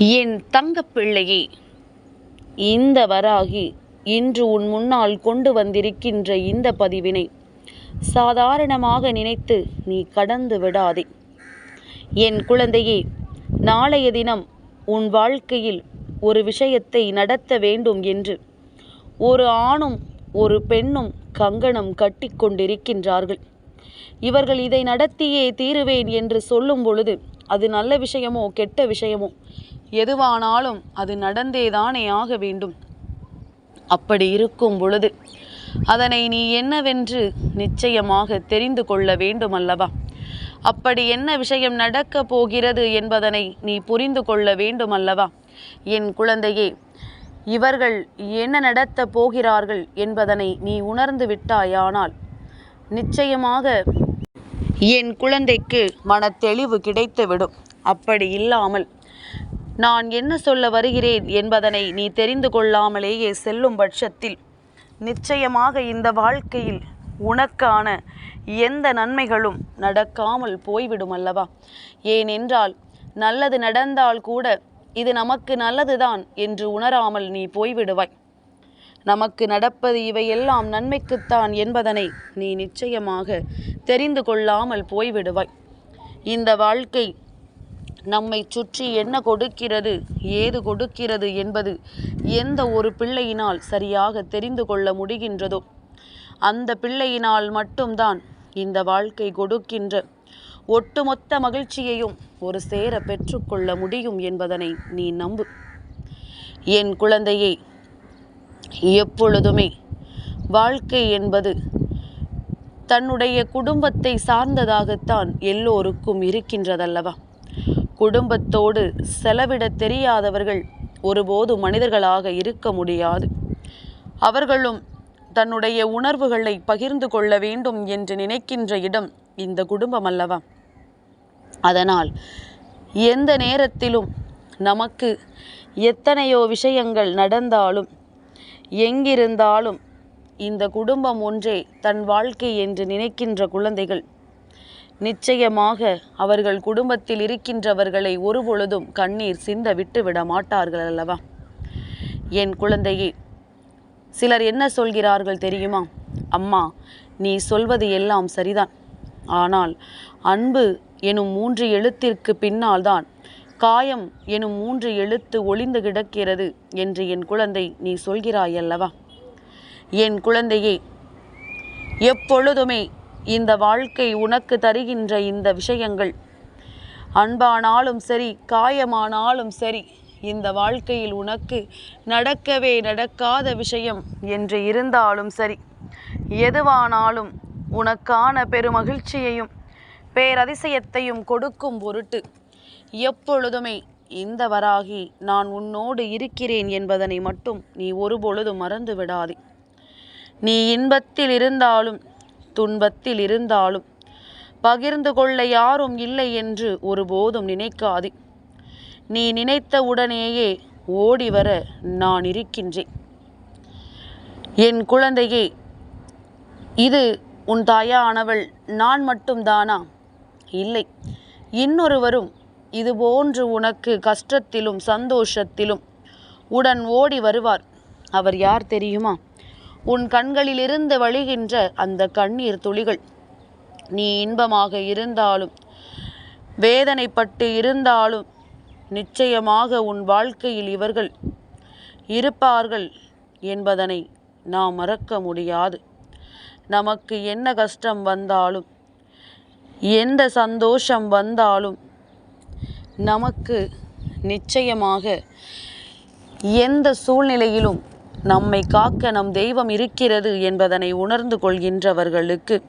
என் தங்கப்பிள்ளையே இந்த வராகி இன்று உன் முன்னால் கொண்டு வந்திருக்கின்ற இந்த பதிவினை சாதாரணமாக நினைத்து நீ கடந்து விடாதே. என் குழந்தையே நாளைய தினம் உன் வாழ்க்கையில் ஒரு விஷயத்தை நடத்த வேண்டும் என்று ஒரு ஆணும் ஒரு பெண்ணும் கங்கணம் கட்டிக்கொண்டிருக்கின்றார்கள் இவர்கள் இதை நடத்தியே தீருவேன் என்று சொல்லும் பொழுது அது நல்ல விஷயமோ கெட்ட விஷயமோ எதுவானாலும் அது நடந்தேதானே ஆக வேண்டும். அப்படி இருக்கும் பொழுது அதனை நீ என்னவென்று நிச்சயமாக தெரிந்து கொள்ள வேண்டும் அல்லவா அப்படி என்ன விஷயம் நடக்கப் போகிறது என்பதனை நீ புரிந்து கொள்ள வேண்டும் அல்லவா என் குழந்தையே இவர்கள் என்ன நடத்தப் போகிறார்கள் என்பதனை நீ உணர்ந்து விட்டாயானால் நிச்சயமாக என் குழந்தைக்கு மனத்தெளிவு கிடைத்துவிடும். அப்படி இல்லாமல் நான் என்ன சொல்ல வருகிறேன் என்பதனை நீ தெரிந்து கொள்ளாமலேயே செல்லும் பட்சத்தில் நிச்சயமாக இந்த வாழ்க்கையில் உனக்கான எந்த நன்மைகளும் நடக்காமல் போய்விடும் அல்லவா? ஏனென்றால் நல்லது நடந்தால் கூட இது நமக்கு நல்லதுதான் என்று உணராமல் நீ போய்விடுவாய். நமக்கு நடப்பது இவையெல்லாம் நன்மைக்குத்தான் என்பதனை நீ நிச்சயமாக தெரிந்து கொள்ளாமல் போய்விடுவாய். இந்த வாழ்க்கை நம்மை சுற்றி என்ன கொடுக்கிறது ஏது கொடுக்கிறது என்பது எந்த ஒரு பிள்ளையினால் சரியாக தெரிந்து கொள்ள முடிகின்றதோ அந்த பிள்ளையினால் மட்டும்தான் இந்த வாழ்க்கை கொடுக்கின்ற ஒட்டுமொத்த மகிழ்ச்சியையும் ஒரு சேர பெற்றுக்கொள்ள முடியும் என்பதனை நீ நம்பு. என் குழந்தையை எப்பொழுதுமே. வாழ்க்கை என்பது தன்னுடைய குடும்பத்தை சார்ந்ததாகத்தான் எல்லோருக்கும் இருக்கின்றதல்லவா? குடும்பத்தோடு செலவிட தெரியாதவர்கள் ஒருபோது மனிதர்களாக இருக்க முடியாது. அவர்களும் தன்னுடைய உணர்வுகளை பகிர்ந்து கொள்ள வேண்டும் என்று நினைக்கின்ற இடம் இந்த குடும்பம் அல்லவா அதனால் எந்த நேரத்திலும் நமக்கு எத்தனையோ விஷயங்கள் நடந்தாலும் எங்கிருந்தாலும் இந்த குடும்பம் ஒன்றே தன் வாழ்க்கை என்று நினைக்கின்ற குழந்தைகள். நிச்சயமாக அவர்கள் குடும்பத்தில் இருக்கின்றவர்களை ஒருபொழுதும் கண்ணீர் சிந்த விட்டு விட மாட்டார்கள் அல்லவா? என் குழந்தையே சிலர் என்ன சொல்கிறார்கள் தெரியுமா? அம்மா நீ சொல்வது எல்லாம் சரிதான். ஆனால் அன்பு எனும் மூன்று எழுத்திற்கு பின்னால்தான் காயம் எனும் மூன்று எழுத்து ஒளிந்து கிடக்கிறது என்று என் குழந்தை நீ சொல்கிறாயல்லவா? என் குழந்தையே எப்பொழுதுமே இந்த வாழ்க்கை உனக்கு தருகின்ற இந்த விஷயங்கள். அன்பானாலும் சரி காயமானாலும் சரி இந்த வாழ்க்கையில் உனக்கு நடக்கவே நடக்காத விஷயம் என்று இருந்தாலும் சரி எதுவானாலும் உனக்கான பெருமகிழ்ச்சியையும் பேரதிசயத்தையும் கொடுக்கும் பொருட்டு எப்பொழுதுமே இந்த வராகி நான் உன்னோடு இருக்கிறேன் என்பதனை மட்டும் நீ ஒருபொழுதும் மறந்து விடாதே. நீ இன்பத்தில் இருந்தாலும் துன்பத்தில் இருந்தாலும் பகிர்ந்து கொள்ள யாரும் இல்லை என்று ஒருபோதும் நினைக்காதே. நீ நினைத்த உடனேயே ஓடி வர நான் இருக்கின்றேன். என் குழந்தையே இது உன் தாயானவள் நான் மட்டும்தானா இல்லை. இன்னொருவரும் இதுபோன்று உனக்கு கஷ்டத்திலும் சந்தோஷத்திலும் உடன் ஓடி வருவார். அவர் யார் தெரியுமா? உன் கண்களிலிருந்து வழிகின்ற அந்த கண்ணீர் துளிகள். நீ இன்பமாக இருந்தாலும் வேதனைப்பட்டு இருந்தாலும் நிச்சயமாக உன் வாழ்க்கையில் இவர்கள் இருப்பார்கள் என்பதனை நாம் மறக்க முடியாது. நமக்கு என்ன கஷ்டம் வந்தாலும் எந்த சந்தோஷம் வந்தாலும் நமக்கு நிச்சயமாக எந்த சூழ்நிலையிலும் நம்மை காக்க நம் தெய்வம் இருக்கிறது என்பதனை உணர்ந்து கொள்கின்றவர்களுக்கு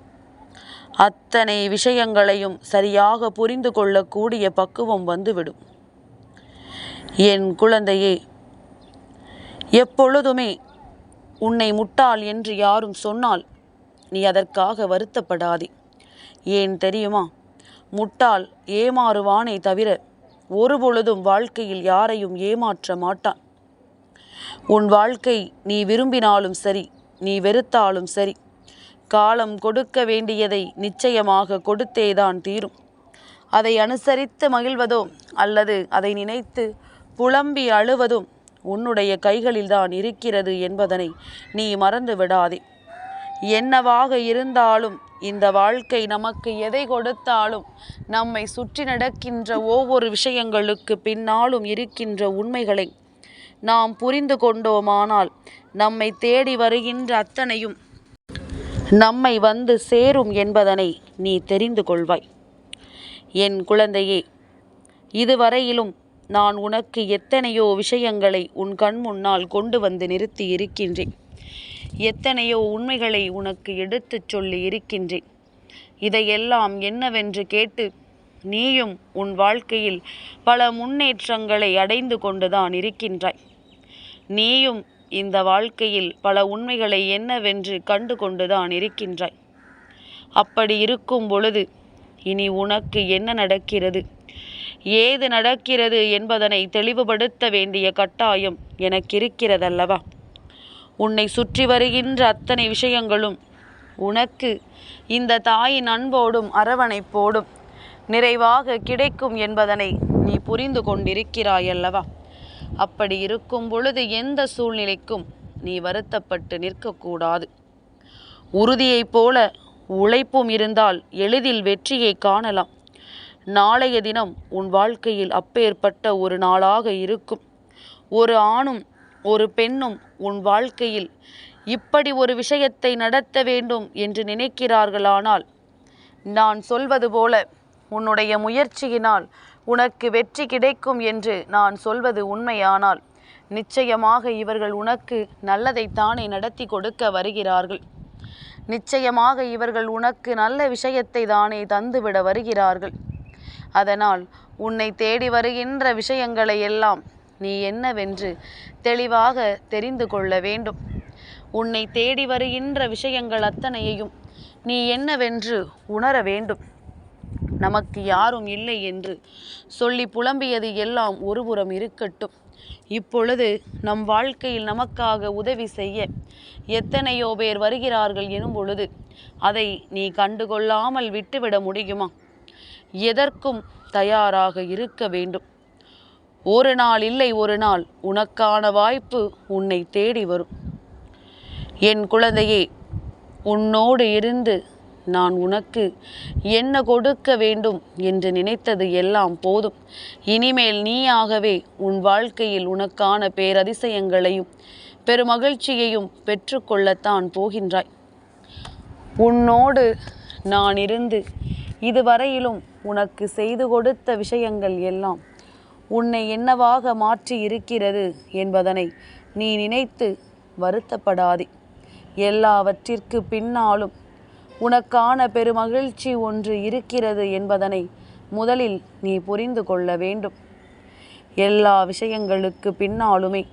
அத்தனை விஷயங்களையும் சரியாக புரிந்து கொள்ளக்கூடிய பக்குவம் வந்துவிடும். என் குழந்தையே எப்பொழுதுமே உன்னை முட்டாள் என்று யாரும் சொன்னால் நீ அதற்காக வருத்தப்படாதே. ஏன் தெரியுமா? முட்டாள் ஏமாறுவானே தவிர ஒருபொழுதும் வாழ்க்கையில் யாரையும் ஏமாற்ற மாட்டான். உன் வாழ்க்கை நீ விரும்பினாலும் சரி நீ வெறுத்தாலும் சரி காலம் கொடுக்க வேண்டியதை நிச்சயமாக கொடுத்தேதான் தீரும். அதை அனுசரித்து மகிழ்வதோ அல்லது அதை நினைத்து புலம்பி அழுவதும் உன்னுடைய கைகளில்தான் இருக்கிறது என்பதனை நீ மறந்து விடாதே என்னவாக இருந்தாலும் இந்த வாழ்க்கை நமக்கு எதை கொடுத்தாலும் நம்மை சுற்றி நடக்கின்ற ஒவ்வொரு விஷயங்களுக்கு பின்னாலும் இருக்கின்ற உண்மைகளை நாம் புரிந்து கொண்டோமானால் நம்மை தேடி வருகின்ற அத்தனையும் நம்மை வந்து சேரும் என்பதனை நீ தெரிந்து கொள்வாய். என் குழந்தையே இதுவரையிலும் நான் உனக்கு எத்தனையோ விஷயங்களை உன் கண் முன்னால் கொண்டு வந்து நிறுத்தி இருக்கின்றேன். எத்தனையோ உண்மைகளை உனக்கு எடுத்துச் சொல்லி இருக்கின்றேன். இதையெல்லாம் என்னவென்று கேட்டு நீயும் உன் வாழ்க்கையில் பல முன்னேற்றங்களை அடைந்து கொண்டுதான் இருக்கின்றாய். நீயும் இந்த வாழ்க்கையில் பல உண்மைகளை என்னவென்று கண்டு கொண்டுதான் இருக்கின்றாய். அப்படி இருக்கும் பொழுது இனி உனக்கு என்ன நடக்கிறது? ஏது நடக்கிறது என்பதனை தெளிவுபடுத்த வேண்டிய கட்டாயம் எனக்கு இருக்கிறதல்லவா உன்னை சுற்றி வருகின்ற அத்தனை விஷயங்களும் உனக்கு இந்த தாயின் அன்போடும் அரவணைப்போடும் நிறைவாக கிடைக்கும் என்பதனை நீ புரிந்து கொண்டிருக்கிறாயல்லவா? அப்படி இருக்கும் பொழுது எந்த சூழ்நிலைக்கும் நீ வருத்தப்பட்டு நிற்கக்கூடாது. உறுதியைப் போல உழைப்பும் இருந்தால் எளிதில் வெற்றியை காணலாம். நாளைய தினம் உன் வாழ்க்கையில் அப்பேற்பட்ட ஒரு நாளாக இருக்கும். ஒரு ஆணும் ஒரு பெண்ணும் உன் வாழ்க்கையில் இப்படி ஒரு விஷயத்தை நடத்த வேண்டும் என்று நினைக்கிறார்களானால் நான் சொல்வது போல உன்னுடைய முயற்சியினால் உனக்கு வெற்றி கிடைக்கும் என்று நான் சொல்வது உண்மையானால் நிச்சயமாக இவர்கள் உனக்கு நல்லதைத்தானே நடத்தி கொடுக்க வருகிறார்கள். நிச்சயமாக இவர்கள் உனக்கு நல்ல விஷயத்தை தானே தந்துவிட வருகிறார்கள். அதனால் உன்னை தேடி வருகின்ற விஷயங்களை எல்லாம் நீ என்னவென்று தெளிவாக தெரிந்து கொள்ள வேண்டும். உன்னை தேடி வருகின்ற விஷயங்கள் அத்தனையையும் நீ என்னவென்று உணர வேண்டும். நமக்கு யாரும் இல்லை என்று சொல்லி புலம்பியது எல்லாம் ஒருபுறம் இருக்கட்டும். இப்பொழுது நம் வாழ்க்கையில் நமக்காக உதவி செய்ய எத்தனையோ பேர் வருகிறார்கள் எனும் பொழுது அதை நீ கண்டுகொள்ளாமல் விட்டுவிட முடியுமா? எதற்கும் தயாராக இருக்க வேண்டும். ஒரு நாள் இல்லை ஒரு நாள் உனக்கான வாய்ப்பு உன்னை தேடி வரும். என் குழந்தையே உன்னோடு இருந்து நான் உனக்கு என்ன கொடுக்க வேண்டும் என்று நினைத்தது எல்லாம் போதும். இனிமேல் நீயாகவே உன் வாழ்க்கையில் உனக்கான பேரதிசயங்களையும் பெருமகிழ்ச்சியையும் பெற்றுக்கொள்ளத்தான் போகின்றாய். உன்னோடு நான் இருந்து இதுவரையிலும் உனக்கு செய்து கொடுத்த விஷயங்கள் எல்லாம் உன்னை என்னவாக மாற்றி இருக்கிறது என்பதனை நீ நினைத்து வருத்தப்படாதே. எல்லாவற்றிற்கு பின்னாலும் உனக்கான பெருமகிழ்ச்சி ஒன்று இருக்கிறது என்பதனை முதலில் நீ புரிந்து கொள்ள வேண்டும். எல்லா விஷயங்களுக்கு பின்னாலுமே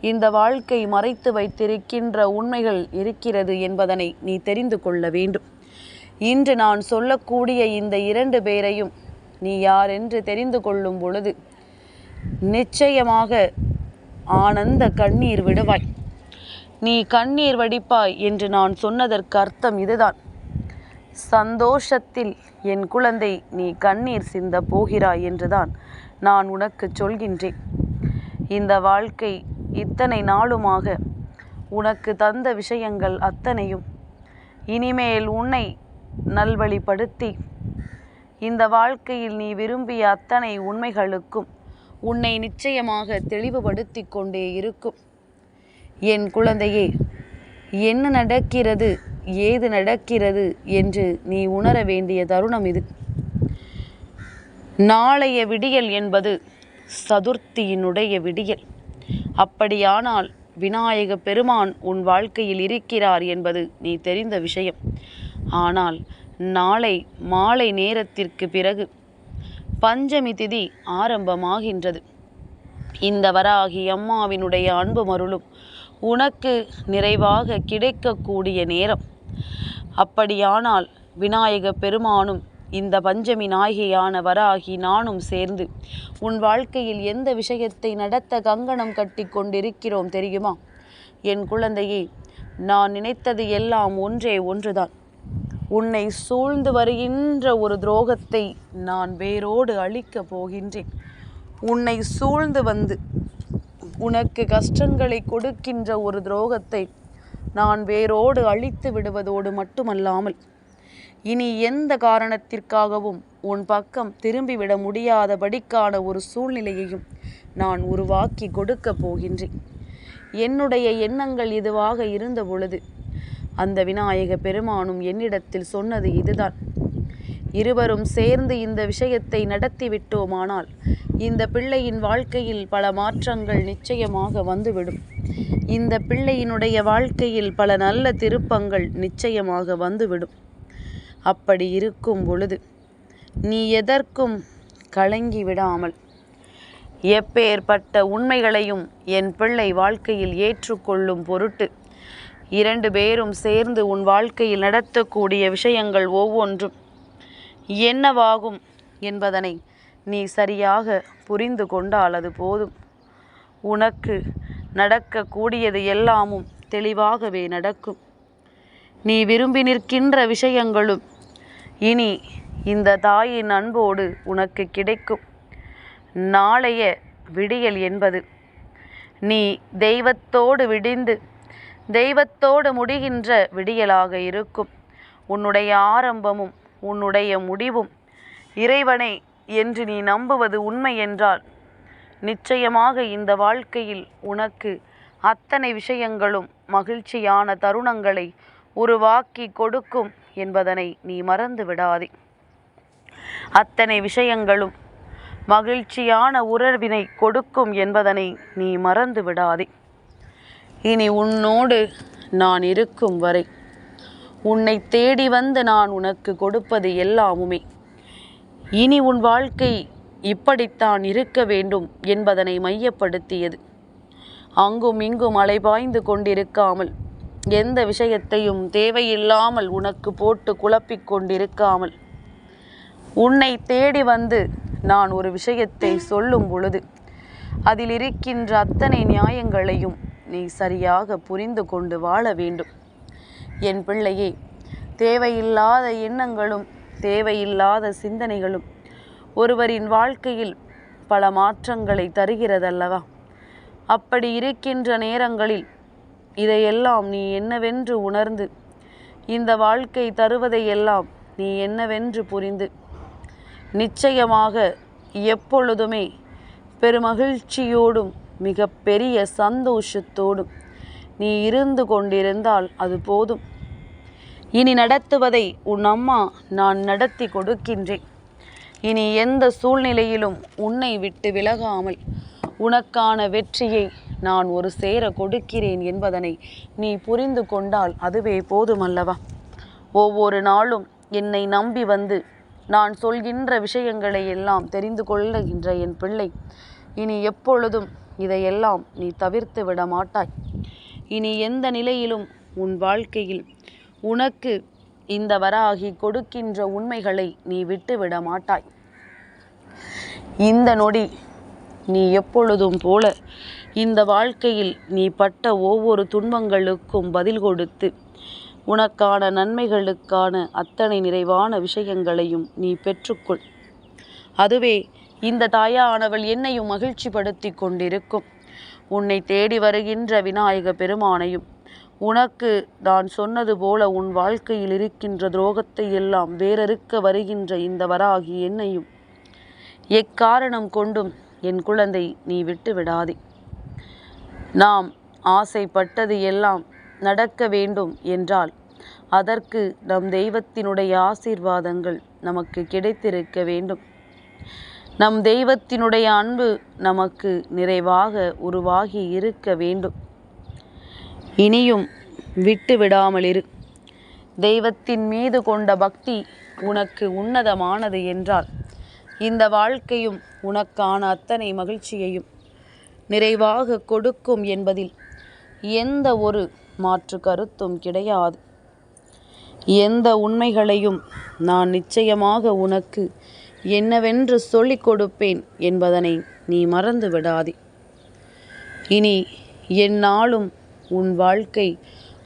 இந்த வாழ்க்கை மறைத்து வைத்திருக்கின்ற உண்மைகள் இருக்கிறது என்பதனை நீ தெரிந்து கொள்ள வேண்டும். இன்று நான் சொல்லக்கூடிய இந்த இரண்டு பேரையும் நீ யார் என்று தெரிந்து கொள்ளும் பொழுது நிச்சயமாக ஆனந்த கண்ணீர் விடுவாய். நீ கண்ணீர் வடிப்பாய் என்று நான் சொன்னதற்கு அர்த்தம் இதுதான். சந்தோஷத்தில் என் குழந்தை நீ கண்ணீர் சிந்த போகிறாய் என்றுதான் நான் உனக்கு சொல்கின்றேன். இந்த வாழ்க்கை இத்தனை நாளுமாக உனக்கு தந்த விஷயங்கள் அத்தனையும் இனிமேல் உன்னை நல்வழிப்படுத்தி இந்த வாழ்க்கையில் நீ விரும்பிய அத்தனை உண்மைகளுக்கும் உன்னை நிச்சயமாக தெளிவுபடுத்தி கொண்டே இருக்கும். என் குழந்தையே என்ன நடக்கிறது ஏது நடக்கிறது என்று நீ உணர வேண்டிய தருணம் இது. நாளைய விடியல் என்பது சதுர்த்தியினுடைய விடியல். அப்படியானால் விநாயக பெருமான் உன் வாழ்க்கையில் இருக்கிறார் என்பது நீ தெரிந்த விஷயம். ஆனால் நாளை மாலை நேரத்திற்கு பிறகு பஞ்சமி திதி ஆரம்பமாகின்றது. இந்த வராகி அம்மாவினுடைய அன்பு மருளும் உனக்கு நிறைவாக கிடைக்கக்கூடிய நேரம். அப்படியானால் விநாயக பெருமானும் இந்த பஞ்சமி நாயகியான வராகி நானும் சேர்ந்து உன் வாழ்க்கையில் எந்த விஷயத்தை நடத்த கங்கணம் கட்டி கொண்டிருக்கிறோம் தெரியுமா? என் குழந்தையே நான் நினைத்தது எல்லாம் ஒன்றே ஒன்றுதான். உன்னை சூழ்ந்து வருகின்ற ஒரு துரோகத்தை நான் வேரோடு அழிக்கப் போகின்றேன். உன்னை சூழ்ந்து வந்து உனக்கு கஷ்டங்களை கொடுக்கின்ற ஒரு துரோகத்தை நான் வேரோடு அழித்து விடுவதோடு மட்டுமல்லாமல் இனி எந்த காரணத்திற்காகவும் உன் பக்கம் திரும்பிவிட முடியாதபடிக்கான ஒரு சூழ்நிலையையும் நான் உருவாக்கி கொடுக்கப் போகின்றேன். என்னுடைய எண்ணங்கள் இதுவாக இருந்த பொழுது அந்த விநாயக பெருமானும் என்னிடத்தில் சொன்னது இதுதான். இருவரும் சேர்ந்து இந்த விஷயத்தை நடத்தி விட்டோமானால் இந்த பிள்ளையின் வாழ்க்கையில் பல மாற்றங்கள் நிச்சயமாக வந்துவிடும். இந்த பிள்ளையினுடைய வாழ்க்கையில் பல நல்ல திருப்பங்கள் நிச்சயமாக வந்துவிடும். அப்படி இருக்கும் பொழுது நீ எதற்கும் கலங்கி விடாமல் எப்பேற்பட்ட உண்மைகளையும் என் பிள்ளை வாழ்க்கையில் ஏற்றுக்கொள்ளும் பொருட்டு இரண்டு பேரும் சேர்ந்து உன் வாழ்க்கையில் நடத்தக்கூடிய விஷயங்கள் ஒவ்வொன்றும் என்னவாகும் என்பதனை நீ சரியாக புரிந்து கொண்டால் அது போதும். உனக்கு நடக்கக்கூடியது எல்லாமும் தெளிவாகவே நடக்கும். நீ விரும்பி நிற்கின்ற விஷயங்களும் இனி இந்த தாயின் அன்போடு உனக்கு கிடைக்கும். நாளைய விடியல் என்பது. நீ தெய்வத்தோடு விடிந்து தெய்வத்தோடு முடிகின்ற விடியலாக இருக்கும். உன்னுடைய ஆரம்பமும் உன்னுடைய முடிவும் இறைவனை என்று நீ நம்புவது உண்மை என்றால் நிச்சயமாக இந்த வாழ்க்கையில் உனக்கு அத்தனை விஷயங்களும் மகிழ்ச்சியான தருணங்களை உருவாக்கி கொடுக்கும் என்பதனை நீ மறந்து விடாதே. அத்தனை விஷயங்களும் மகிழ்ச்சியான உறவினை கொடுக்கும் என்பதனை நீ மறந்து விடாதே. இனி உன்னோடு நான் இருக்கும் வரை. உன்னை தேடி வந்து நான் உனக்கு கொடுப்பது எல்லாமுமே. இனி உன் வாழ்க்கை இப்படித்தான் இருக்க வேண்டும் என்பதனை மையப்படுத்தியது. அங்கும் இங்கும் அலைபாய்ந்து கொண்டிருக்காமல் எந்த விஷயத்தையும் தேவையில்லாமல் உனக்கு போட்டு குழப்பிக் கொண்டிருக்காமல். உன்னை தேடி வந்து நான் ஒரு விஷயத்தை சொல்லும் பொழுது அதில் இருக்கின்ற அத்தனை நியாயங்களையும் நீ சரியாக புரிந்து கொண்டு வாழ வேண்டும். என் பிள்ளையே தேவையில்லாத எண்ணங்களும் தேவையில்லாத சிந்தனைகளும் ஒருவரின் வாழ்க்கையில் பல மாற்றங்களை தருகிறதல்லவா? அப்படி இருக்கின்ற நேரங்களில் இதையெல்லாம் நீ என்னவென்று உணர்ந்து இந்த வாழ்க்கை தருவதையெல்லாம் நீ என்னவென்று புரிந்து நிச்சயமாக எப்பொழுதுமே பெருமகிழ்ச்சியோடும் மிக பெரிய சந்தோஷத்தோடும் நீ இருந்து கொண்டிருந்தால் அது போதும். இனி நடத்துவதை உன் அம்மா நான் நடத்தி கொடுக்கின்றேன். இனி எந்த சூழ்நிலையிலும் உன்னை விட்டு விலகாமல் உனக்கான வெற்றியை நான் ஒரு சேர கொடுக்கிறேன் என்பதனை நீ புரிந்து கொண்டால் அதுவே போதுமல்லவா? ஒவ்வொரு நாளும் என்னை நம்பி வந்து நான் சொல்கின்ற விஷயங்களை எல்லாம் தெரிந்து கொள்ளுகின்ற என் பிள்ளை. இனி எப்பொழுதும் இதையெல்லாம் நீ தவிர்த்து விட மாட்டாய் இனி எந்த நிலையிலும் உன் வாழ்க்கையில் உனக்கு இந்த வராகி கொடுக்கின்ற உண்மைகளை நீ விட்டு விட மாட்டாய் இந்த நொடி நீ எப்பொழுதும் போல இந்த வாழ்க்கையில் நீ பட்ட ஒவ்வொரு துன்பங்களுக்கும் பதில் கொடுத்து உனக்கான நன்மைகளுக்கான அத்தனை நிறைவான விஷயங்களையும் நீ பெற்றுக்கொள். அதுவே இந்த தாயானவள் என்னையும் மகிழ்ச்சிப்படுத்தி கொண்டிருக்கும். உன்னை தேடி வருகின்ற விநாயக பெருமானையும் உனக்கு நான் சொன்னது போல உன் வாழ்க்கையில் இருக்கின்ற துரோகத்தை எல்லாம் வேறறுக்க வருகின்ற இந்த வராகி என்னையும் எக்காரணம் கொண்டும் என் குழந்தை நீ விட்டு விடாதே நாம் ஆசைப்பட்டது எல்லாம் நடக்க வேண்டும் என்றால் அதற்கு நம் தெய்வத்தினுடைய ஆசீர்வாதங்கள் நமக்கு கிடைத்திருக்க வேண்டும். நம் தெய்வத்தினுடைய அன்பு நமக்கு நிறைவாக உருவாகி இருக்க வேண்டும். இனியும் விட்டு விடாமல் இரு. தெய்வத்தின் மீது கொண்ட பக்தி உனக்கு உன்னதமானது என்றால் இந்த வாழ்க்கையும் உனக்கான அத்தனை மகிழ்ச்சியையும் நிறைவாக கொடுக்கும் என்பதில் எந்த ஒரு மாற்று கருத்தும் கிடையாது. எந்த உண்மைகளையும் நான் நிச்சயமாக உனக்கு என்னவென்று சொல்லிக் கொடுப்பேன் என்பதனை நீ மறந்து விடாதே. இனி எந்நாளும் உன் வாழ்க்கை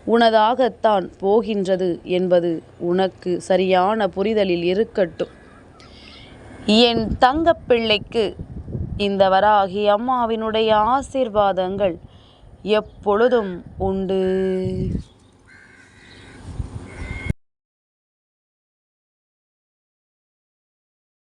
உனதாகத்தான் போகின்றது என்பது உனக்கு சரியான புரிதலில் இருக்கட்டும். என் தங்கப்பிள்ளைக்கு இந்த வராகி அம்மாவினுடைய ஆசீர்வாதங்கள் எப்பொழுதும் உண்டு.